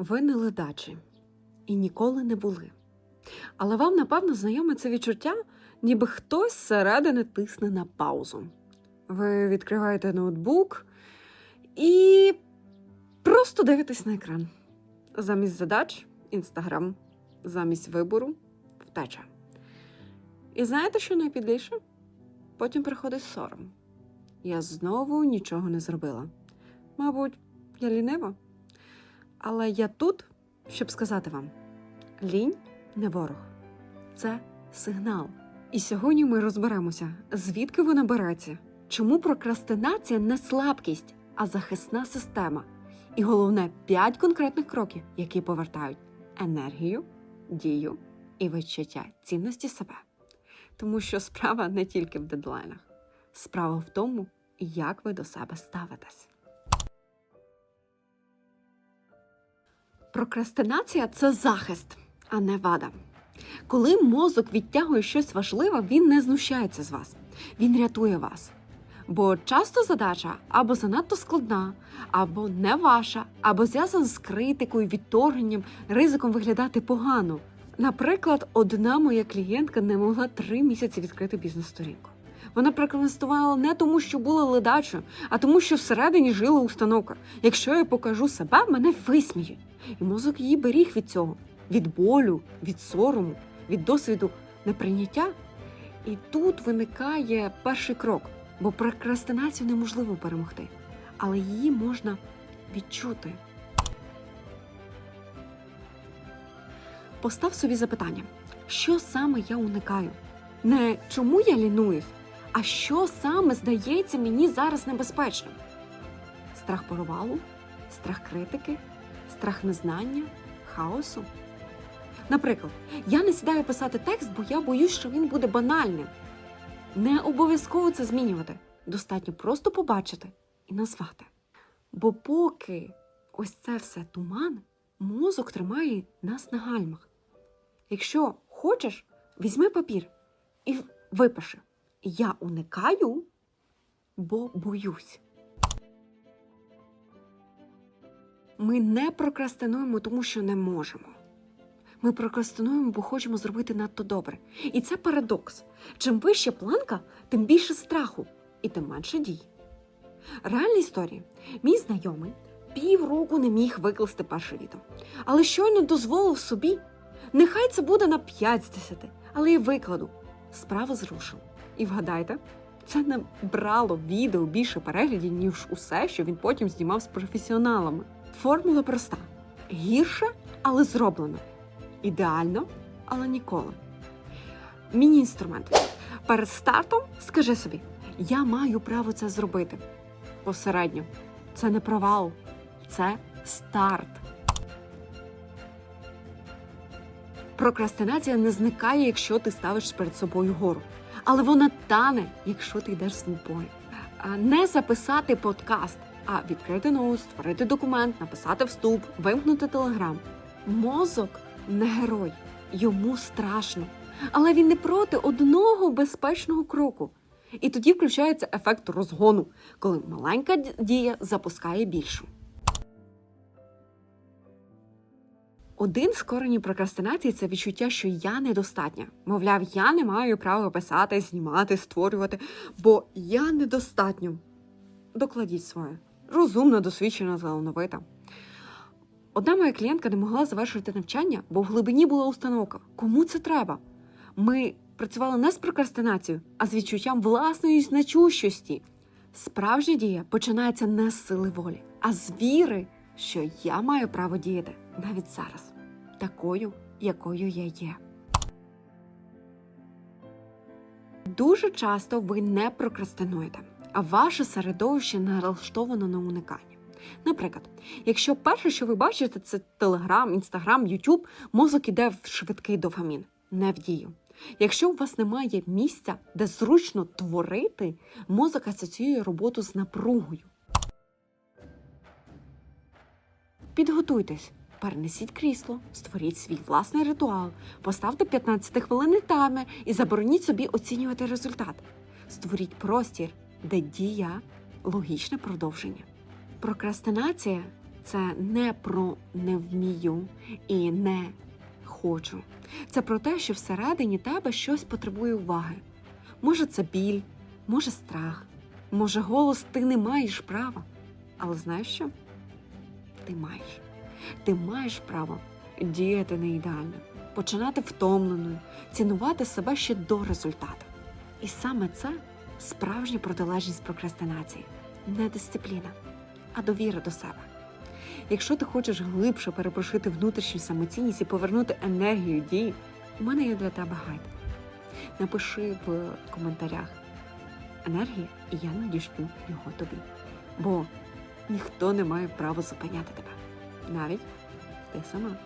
Ви не ледачі і ніколи не були. Але вам, напевно, знайоме це відчуття, ніби хтось зсередини тисне на паузу. Ви відкриваєте ноутбук і просто дивитесь на екран. Замість задач інстаграм, замість вибору втеча. І знаєте, що найпідліше? Потім приходить сором. Я знову нічого не зробила. Мабуть, я лінива. Але я тут, щоб сказати вам: лінь не ворог, це сигнал. І сьогодні ми розберемося, звідки вона береться, чому прокрастинація не слабкість, а захисна система. І головне, п'ять конкретних кроків, які повертають енергію, дію і відчуття цінності себе. Тому що справа не тільки в дедлайнах, справа в тому, як ви до себе ставитесь. Прокрастинація це захист, а не вада. Коли мозок відтягує щось важливе, він не знущається з вас, він рятує вас. Бо часто задача або занадто складна, або не ваша, або зв'язана з критикою, відторгненням, ризиком виглядати погано. Наприклад, одна моя клієнтка не могла три місяці відкрити бізнес-сторінку. Вона прокрастувала не тому, що була ледачою, а тому, що всередині жила установка. Якщо я покажу себе, мене висміють. І мозок її беріг від цього, від болю, від сорому, від досвіду неприйняття. І тут виникає перший крок, бо прокрастинацію неможливо перемогти, але її можна відчути. Постав собі запитання, що саме я уникаю? Не чому я лінуюсь, а що саме здається мені зараз небезпечним? Страх провалу, страх критики, страх незнання, хаосу. Наприклад, я не сідаю писати текст, бо я боюсь, що він буде банальним. Не обов'язково це змінювати. Достатньо просто побачити і назвати. Бо поки ось це все туман, мозок тримає нас на гальмах. Якщо хочеш, візьми папір і випиши. Я уникаю, бо боюсь. Ми не прокрастинуємо, тому що не можемо. Ми прокрастинуємо, бо хочемо зробити надто добре. І це парадокс. Чим вища планка, тим більше страху і тим менше дій. Реальна історія. Мій знайомий півроку не міг викласти перше відео, але щойно дозволив собі. Нехай це буде на 5 з 10, але я викладу. Справа зрушила. І вгадайте, це не брало відео більше переглядів, ніж усе, що він потім знімав з професіоналами. Формула проста: гірше, але зроблено. Ідеально, але ніколи. Міні-інструмент. Перед стартом скажи собі: я маю право це зробити. Посередньо. Це не провал, це старт. Прокрастинація не зникає, якщо ти ставиш перед собою гору, але вона тане, якщо ти йдеш з собою. Не записати подкаст, а відкрити ноут, створити документ, написати вступ, вимкнути телеграм. Мозок не герой, йому страшно, але він не проти одного безпечного кроку. І тоді включається ефект розгону, коли маленька дія запускає більшу. Один з коренів прокрастинації це відчуття, що я недостатня. Мовляв, я не маю права писати, знімати, створювати, бо я недостатньо. Докладіть своє. Розумна, досвідчена, талановита. Одна моя клієнтка не могла завершити навчання, бо в глибині була установка. Кому це треба? Ми працювали не з прокрастинацією, а з відчуттям власної значущості. Справжня дія починається не з сили волі, а з віри, що я маю право діяти навіть зараз, такою, якою я є. Дуже часто ви не прокрастинуєте, а ваше середовище налаштовано на уникання. Наприклад, якщо перше, що ви бачите, це Телеграм, Інстаграм, Ютуб, мозок іде в швидкий дофамін, не в дію. Якщо у вас немає місця, де зручно творити, мозок асоціює роботу з напругою. Підготуйтесь, перенесіть крісло, створіть свій власний ритуал, поставте 15 хвилин таймер і забороніть собі оцінювати результат. Створіть простір, де дія логічне продовження. Прокрастинація це не про не вмію і не хочу. Це про те, що всередині тебе щось потребує уваги. Може, це біль, може страх, може, голос ти не маєш права. Але знаєш що? Ти маєш. Ти маєш право діяти не ідеально, починати втомленою, цінувати себе ще до результату. І саме це справжня протилежність прокрастинації, не дисципліна, а довіра до себе. Якщо ти хочеш глибше перепрошити внутрішню самоцінність і повернути енергію дії, у мене є для тебе гайд. Напиши в коментарях енергія, і я надішлю його тобі. Бо ніхто не має права зупиняти тебе, навіть ти сама.